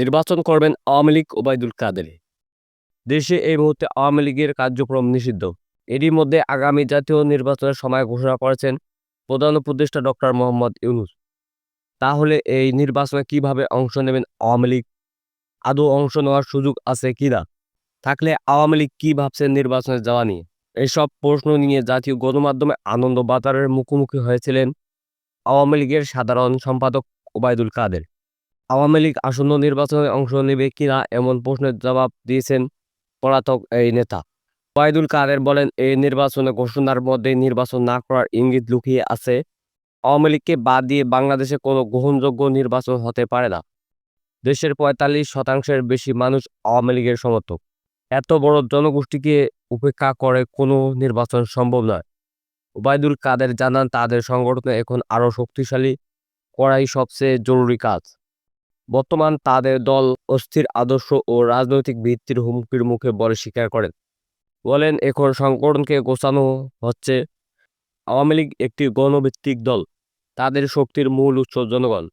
নির্বাচন করবেন আওয়ামী লীগ ওবায়দুল কাদের। দেশে এই মুহূর্তে আওয়ামী লীগের কার্যক্রম নিষিদ্ধ। এরই মধ্যে আগামী জাতীয় নির্বাচনের সময় ঘোষণা করেছেন প্রধান উপদেষ্টা ডক্টর মোহাম্মদ ইউনুস। তাহলে এই নির্বাচনে কীভাবে অংশ নেবেন আওয়ামী লীগ? আদৌ অংশ নেওয়ার সুযোগ আছে কিনা থাকলে আওয়ামী লীগ কী ভাবছেন নির্বাচনে যাওয়া নিয়ে? এসব প্রশ্ন নিয়ে জাতীয় গণমাধ্যমে আনন্দ বাজারের মুখোমুখি হয়েছিলেন আওয়ামী লীগের সাধারণ সম্পাদক ওবায়দুল কাদের। আওয়ামী লীগ আসন্ন নির্বাচনে অংশ নেবে কিনা এমন প্রশ্নের জবাব দিয়েছেন পলাতক এই নেতা। ওবায়দুল কাদের বলেন, এই নির্বাচনে ঘোষণার মধ্যে নির্বাচন না করার ইঙ্গিত লুকিয়ে আছে। আওয়ামী লীগকে বাদ দিয়ে বাংলাদেশে কোনো গ্রহণযোগ্য নির্বাচন হতে পারে না। দেশের পঁয়তাল্লিশ শতাংশের বেশি মানুষ আওয়ামী লীগের সমর্থক। এত বড় জনগোষ্ঠীকে উপেক্ষা করে কোনো নির্বাচন সম্ভব নয়। ওবায়দুল কাদের জানান, তাদের সংগঠন এখন আরও শক্তিশালী করাই সবচেয়ে জরুরি কাজ। বর্তমান তাদের দল অস্থির আদর্শ ও রাজনৈতিক ভিত্তির হুমকির মুখে বলে স্বীকার করেন। বলেন, এখন সংগঠনকে গোছানো হচ্ছে আওয়ামী লীগ একটি গণভিত্তিক দল। তাদের শক্তির মূল উৎস জনগণ।